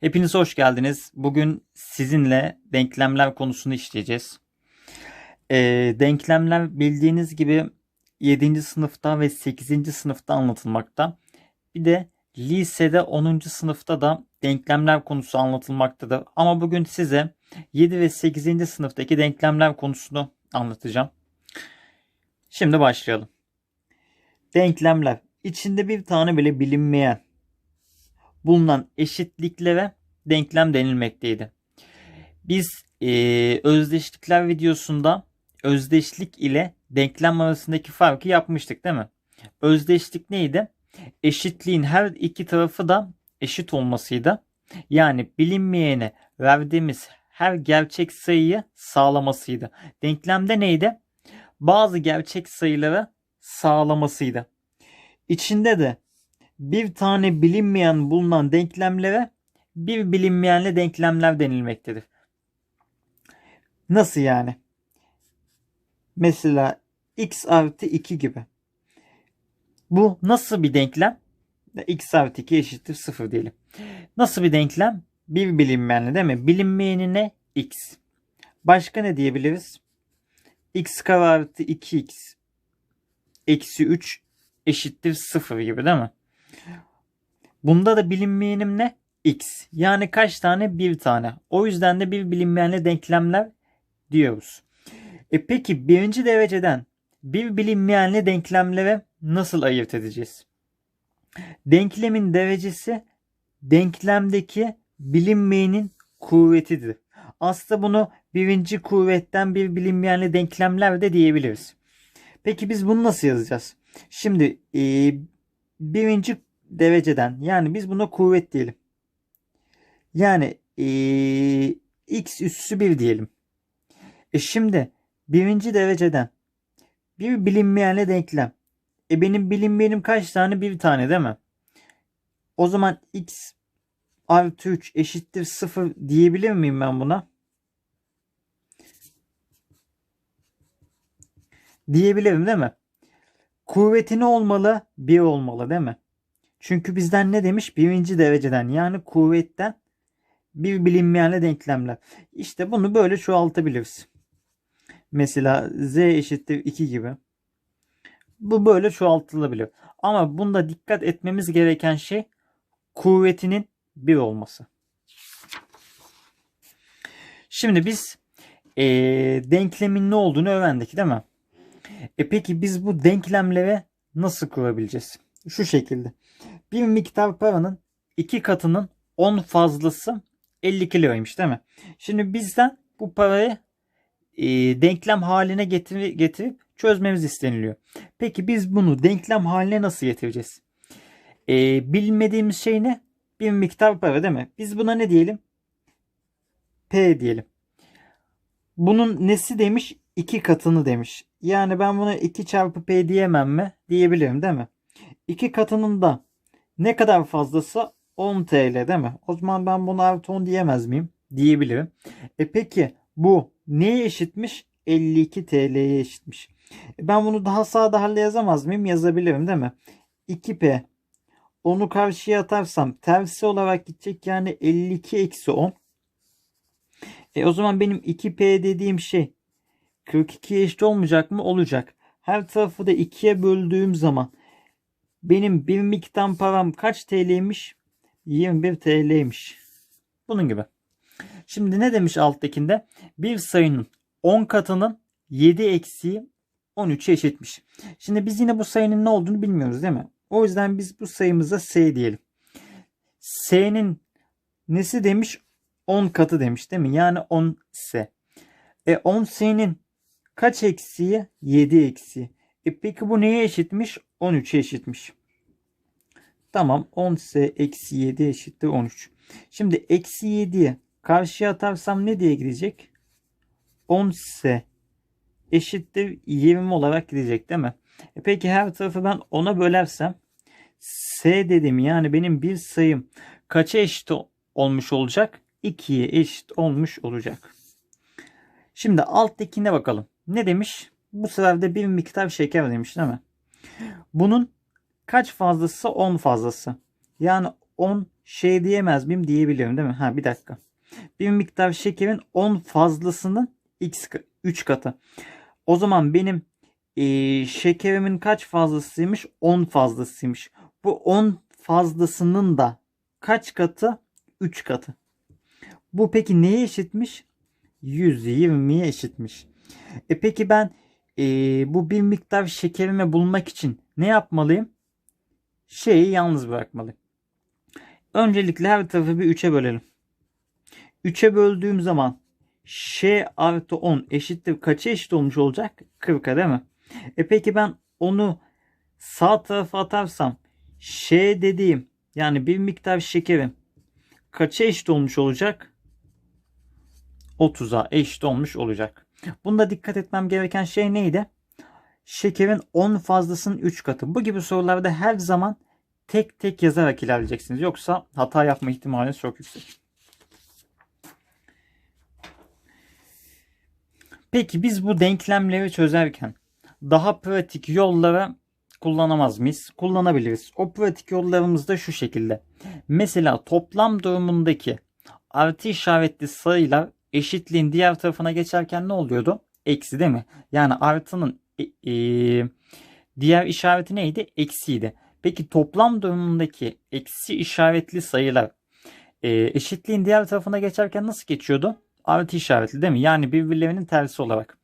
Hepiniz hoş geldiniz. Bugün sizinle denklemler konusunu işleyeceğiz. Ee, denklemler bildiğiniz gibi 7. sınıfta ve 8. sınıfta anlatılmakta. Bir de lisede 10. sınıfta da denklemler konusu anlatılmaktadır. Ama bugün size 7 ve 8. sınıftaki denklemler konusunu anlatacağım. Şimdi başlayalım. Denklemler. İçinde bir tane bile bilinmeyen bulunan eşitliklere denklem denilmekteydi. Biz e, özdeşlikler videosunda özdeşlik ile denklem arasındaki farkı yapmıştık değil mi? Özdeşlik neydi? Eşitliğin her iki tarafı da eşit olmasıydı. Yani bilinmeyene verdiğimiz her gerçek sayıyı sağlamasıydı. Denklemde neydi? Bazı gerçek sayıları sağlamasıydı. İçinde de bir tane bilinmeyen bulunan denklemlere bir bilinmeyenle denklemler denilmektedir. Nasıl yani? Mesela x artı 2 gibi. Bu nasıl bir denklem? x artı 2 eşittir 0 diyelim. Nasıl bir denklem? Bir bilinmeyenle değil mi? Bilinmeyeni ne? x. Başka ne diyebiliriz? x kare artı 2x eksi 3 eşittir 0 gibi değil mi? Bunda da bilinmeyenim ne? X. Yani kaç tane? Bir tane. O yüzden de bir bilinmeyenle denklemler diyoruz. E peki birinci dereceden bir bilinmeyenle denklemlere nasıl ayırt edeceğiz? Denklemin derecesi denklemdeki bilinmeyenin kuvvetidir. Aslında bunu birinci kuvvetten bir bilinmeyenle denklemler de diyebiliriz. Peki biz bunu nasıl yazacağız? Şimdi e, birinci dereceden yani biz buna kuvvet diyelim. Yani e, x üssü 1 diyelim. E şimdi birinci dereceden bir bilinmeyenle denklem. E benim bilinmeyenim kaç tane? Bir tane değil mi? O zaman x artı 3 eşittir 0 diyebilir miyim ben buna? Diyebilirim değil mi? Kuvveti ne olmalı? 1 olmalı değil mi? Çünkü bizden ne demiş? Birinci dereceden yani kuvvetten bir bilinmeyenle denklemler. İşte bunu böyle çoğaltabiliriz. Mesela z eşittir 2 gibi. Bu böyle çoğaltılabilir. Ama bunda dikkat etmemiz gereken şey kuvvetinin 1 olması. Şimdi biz e, denklemin ne olduğunu öğrendik değil mi? E peki biz bu denklemlere nasıl kurabileceğiz? Şu şekilde. Bir miktar paranın iki katının 10 fazlası 52 liraymış değil mi? Şimdi bizden bu parayı e, denklem haline getir getirip çözmemiz isteniliyor. Peki biz bunu denklem haline nasıl getireceğiz? E, bilmediğimiz şey ne? Bir miktar para değil mi? Biz buna ne diyelim? P diyelim. Bunun nesi demiş? İki katını demiş. Yani ben buna 2 çarpı P diyemem mi? Diyebilirim değil mi? İki katının da ne kadar fazlası 10 TL değil mi? O zaman ben buna artı 10 diyemez miyim? Diyebilirim. E peki bu neye eşitmiş? 52 TL'ye eşitmiş. E ben bunu daha sağda halde yazamaz mıyım? Yazabilirim değil mi? 2P onu karşıya atarsam tersi olarak gidecek yani 52 eksi 10. E o zaman benim 2P dediğim şey 42'ye eşit olmayacak mı? Olacak. Her tarafı da 2'ye böldüğüm zaman benim bir miktar param kaç TL'ymiş? 21 TL'ymiş. Bunun gibi. Şimdi ne demiş alttakinde? Bir sayının 10 katının 7 eksiği 13'e eşitmiş. Şimdi biz yine bu sayının ne olduğunu bilmiyoruz değil mi? O yüzden biz bu sayımıza S diyelim. S'nin nesi demiş? 10 katı demiş değil mi? Yani 10 S. E 10 S'nin kaç eksiği? 7 eksiği. E peki bu neye eşitmiş? 13'e eşitmiş. Tamam 10s eksi 7 eşittir 13. Şimdi eksi 7'ye karşıya atarsam ne diye gidecek? 10s eşittir 20 olarak gidecek değil mi? E peki her tarafı ben 10'a bölersem s dedim yani benim bir sayım kaça eşit olmuş olacak? 2'ye eşit olmuş olacak. Şimdi alttakine bakalım. Ne demiş? Bu sefer de bir miktar şeker demiş değil mi? Bunun kaç fazlası 10 fazlası. Yani 10 şey diyemez miyim? Diyebilirim değil mi? Ha bir dakika. Bir miktar şekerin 10 fazlasının x 3 katı. O zaman benim e, şekerimin kaç fazlasıymış? 10 fazlasıymış. Bu 10 fazlasının da kaç katı? 3 katı. Bu peki neye eşitmiş? 120'ye eşitmiş. E peki ben e, bu bir miktar şekerimi bulmak için ne yapmalıyım? Şeyi yalnız bırakmalıyım. Öncelikle her tarafı bir 3'e bölelim. 3'e böldüğüm zaman ş artı 10 eşittir kaça eşit olmuş olacak? 40'a değil mi? E peki ben onu sağ tarafa atarsam ş dediğim yani bir miktar şekerim kaça eşit olmuş olacak? 30'a eşit olmuş olacak. Bunda dikkat etmem gereken şey neydi? Şekerin 10 fazlasının 3 katı. Bu gibi sorularda her zaman tek tek yazarak ilerleyeceksiniz. Yoksa hata yapma ihtimaliniz çok yüksek. Peki biz bu denklemleri çözerken daha pratik yollara kullanamaz mıyız? Kullanabiliriz. O pratik yollarımız da şu şekilde. Mesela toplam durumundaki artı işaretli sayılar eşitliğin diğer tarafına geçerken ne oluyordu? Eksi değil mi? Yani artının e, e, diğer işareti neydi? Eksiydi. Peki toplam durumundaki eksi işaretli sayılar e, eşitliğin diğer tarafına geçerken nasıl geçiyordu? Artı işaretli değil mi? Yani birbirlerinin tersi olarak.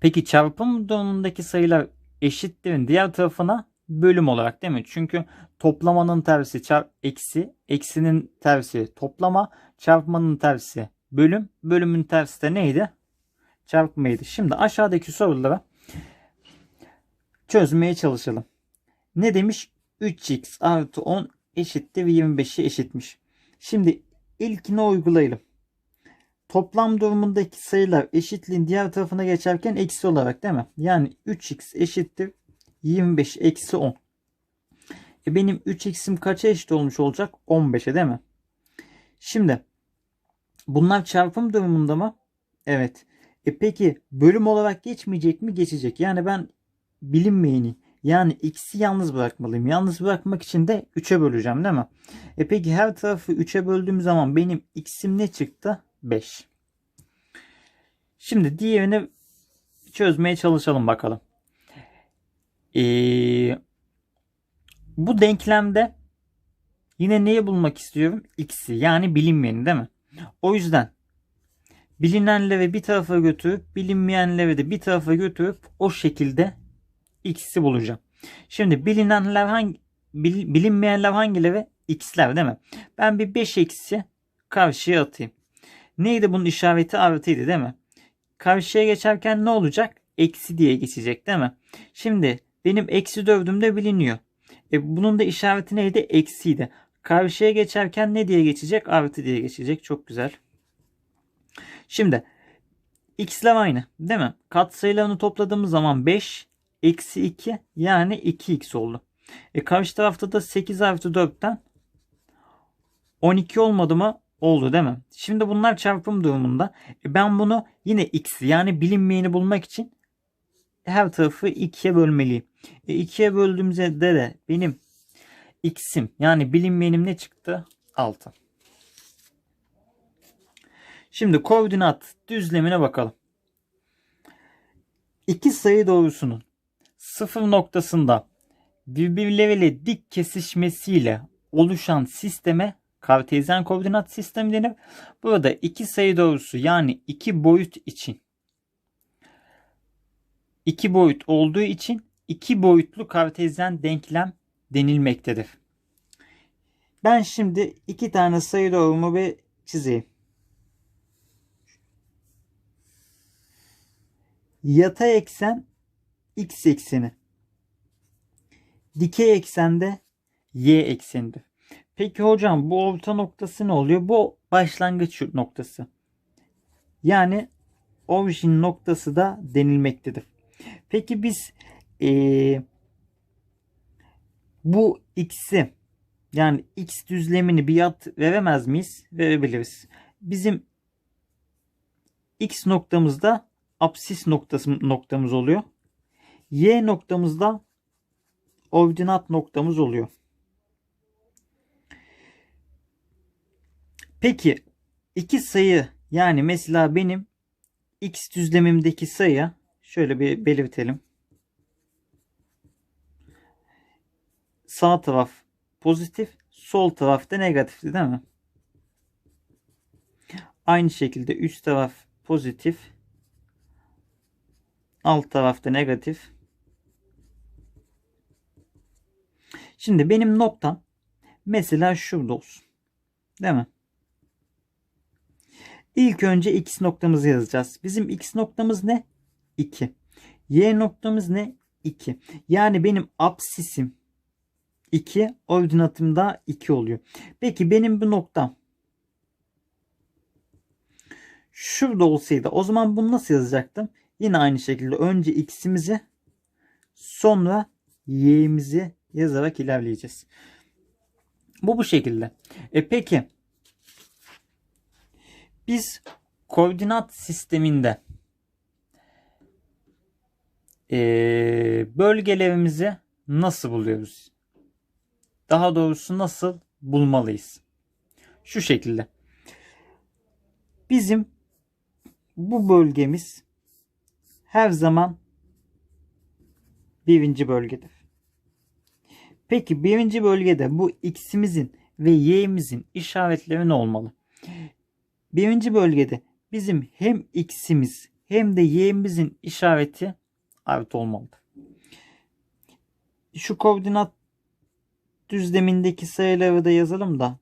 Peki çarpım durumundaki sayılar eşitlerin diğer tarafına bölüm olarak değil mi? Çünkü toplamanın tersi çarp eksi, eksinin tersi toplama, çarpmanın tersi bölüm, bölümün tersi de neydi? Çarpmaydı. Şimdi aşağıdaki sorulara çözmeye çalışalım. Ne demiş? 3x artı 10 eşittir 25'e eşitmiş. Şimdi ilkini uygulayalım. Toplam durumundaki sayılar eşitliğin diğer tarafına geçerken eksi olarak değil mi? Yani 3x eşittir 25 eksi 10. E benim 3x'im kaça eşit olmuş olacak? 15'e değil mi? Şimdi bunlar çarpım durumunda mı? Evet. E peki bölüm olarak geçmeyecek mi? Geçecek. Yani ben bilinmeyeni yani x'i yalnız bırakmalıyım. Yalnız bırakmak için de 3'e böleceğim değil mi? E peki her tarafı 3'e böldüğüm zaman benim x'im ne çıktı? 5. Şimdi diğerini çözmeye çalışalım bakalım. Ee, bu denklemde yine neyi bulmak istiyorum? X'i yani bilinmeyeni değil mi? O yüzden bilinenleri bir tarafa götürüp bilinmeyenleri de bir tarafa götürüp o şekilde x'i bulacağım. Şimdi bilinenler hangi bilinmeyenler hangileri? x'ler değil mi? Ben bir 5 eksi karşıya atayım. Neydi bunun işareti artıydı değil mi? Karşıya geçerken ne olacak? Eksi diye geçecek değil mi? Şimdi benim eksi dövdüğümde biliniyor. E bunun da işareti neydi? Eksiydi. Karşıya geçerken ne diye geçecek? Artı diye geçecek. Çok güzel. Şimdi x'ler aynı değil mi? Katsayılarını topladığımız zaman 5 eksi 2 yani 2x oldu. E karşı tarafta da 8 artı 4'ten 12 olmadı mı? Oldu değil mi? Şimdi bunlar çarpım durumunda. E ben bunu yine x yani bilinmeyeni bulmak için her tarafı 2'ye bölmeliyim. E 2'ye böldüğümüzde de benim x'im yani bilinmeyenim ne çıktı? 6. Şimdi koordinat düzlemine bakalım. İki sayı doğrusunun sıfır noktasında birbirleriyle dik kesişmesiyle oluşan sisteme kartezyen koordinat sistemi denir. Burada iki sayı doğrusu yani iki boyut için iki boyut olduğu için iki boyutlu kartezyen denklem denilmektedir. Ben şimdi iki tane sayı doğrumu bir çizeyim. Yatay eksen x ekseni. Dikey eksende y eksenidir. Peki hocam bu orta noktası ne oluyor? Bu başlangıç noktası. Yani origin noktası da denilmektedir. Peki biz ee, bu x'i yani x düzlemini bir ad veremez miyiz? Verebiliriz. Bizim x noktamızda apsis noktası noktamız oluyor. Y noktamızda ordinat noktamız oluyor. Peki iki sayı yani mesela benim x düzlemimdeki sayı şöyle bir belirtelim. Sağ taraf pozitif, sol taraf da negatifti değil mi? Aynı şekilde üst taraf pozitif, alt tarafta negatif. Şimdi benim noktam mesela şurada olsun. Değil mi? İlk önce x noktamızı yazacağız. Bizim x noktamız ne? 2. Y noktamız ne? 2. Yani benim absisim 2, ordinatım da 2 oluyor. Peki benim bu noktam şurada olsaydı o zaman bunu nasıl yazacaktım? Yine aynı şekilde önce x'imizi sonra y'imizi yazarak ilerleyeceğiz. Bu bu şekilde. E peki biz koordinat sisteminde e, bölgelerimizi nasıl buluyoruz? Daha doğrusu nasıl bulmalıyız? Şu şekilde. Bizim bu bölgemiz her zaman birinci bölgedir. Peki birinci bölgede bu x'imizin ve y'imizin işaretleri ne olmalı? Birinci bölgede bizim hem x'imiz hem de y'imizin işareti artı olmalıdır. Şu koordinat düzlemindeki sayıları da yazalım da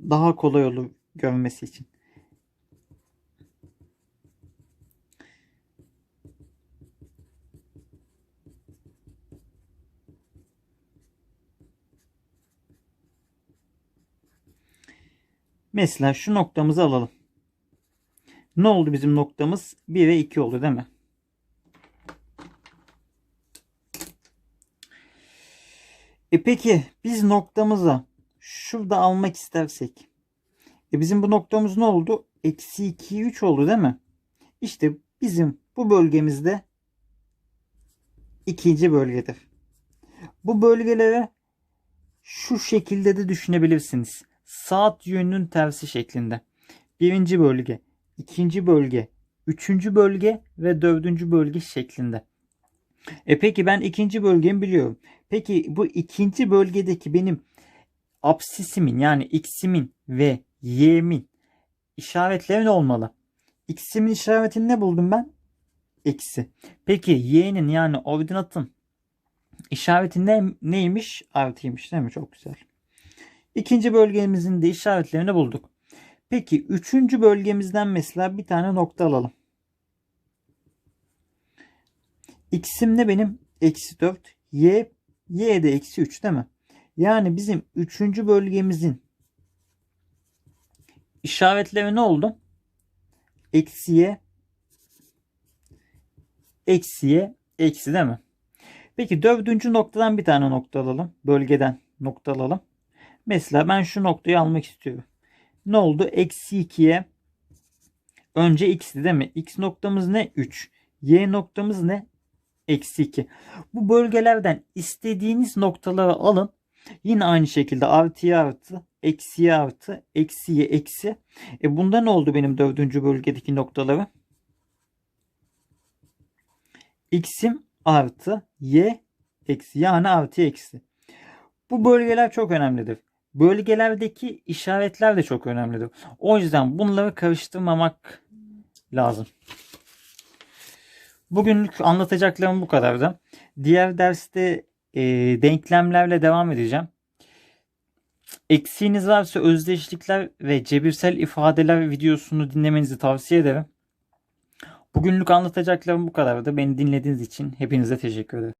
daha kolay olur görmesi için. Mesela şu noktamızı alalım. Ne oldu bizim noktamız? 1 ve 2 oldu değil mi? E peki biz noktamıza şurada almak istersek. E bizim bu noktamız ne oldu? Eksi 2, 3 oldu değil mi? İşte bizim bu bölgemizde ikinci bölgedir. Bu bölgelere şu şekilde de düşünebilirsiniz. Saat yönünün tersi şeklinde. Birinci bölge, ikinci bölge, üçüncü bölge ve dördüncü bölge şeklinde. E peki ben ikinci bölgemi biliyorum. Peki bu ikinci bölgedeki benim absisimin yani x'imin ve y'min işaretleri ne olmalı? X'imin işaretini ne buldum ben? Eksi. Peki y'nin yani ordinatın işareti ne, neymiş? Artıymış değil mi? Çok güzel. İkinci bölgemizin de işaretlerini bulduk. Peki üçüncü bölgemizden mesela bir tane nokta alalım. X'im ne benim? Eksi 4. Y, y de eksi 3 değil mi? Yani bizim üçüncü bölgemizin işaretleri ne oldu? Eksiye, eksiye, eksi değil mi? Peki dördüncü noktadan bir tane nokta alalım. Bölgeden nokta alalım. Mesela ben şu noktayı almak istiyorum. Ne oldu? Eksi 2'ye önce x'ti değil mi? X noktamız ne? 3. Y noktamız ne? Eksi 2. Bu bölgelerden istediğiniz noktaları alın. Yine aynı şekilde artıya artı, eksiye artı, eksiye eksi. E bunda ne oldu benim dördüncü bölgedeki noktaları? X'im artı, y eksi yani artı eksi. Bu bölgeler çok önemlidir. Bölgelerdeki işaretler de çok önemlidir. O yüzden bunları karıştırmamak lazım. Bugünlük anlatacaklarım bu kadardı. Diğer derste e, denklemlerle devam edeceğim. Eksiğiniz varsa özdeşlikler ve cebirsel ifadeler videosunu dinlemenizi tavsiye ederim. Bugünlük anlatacaklarım bu kadardı. Beni dinlediğiniz için hepinize teşekkür ederim.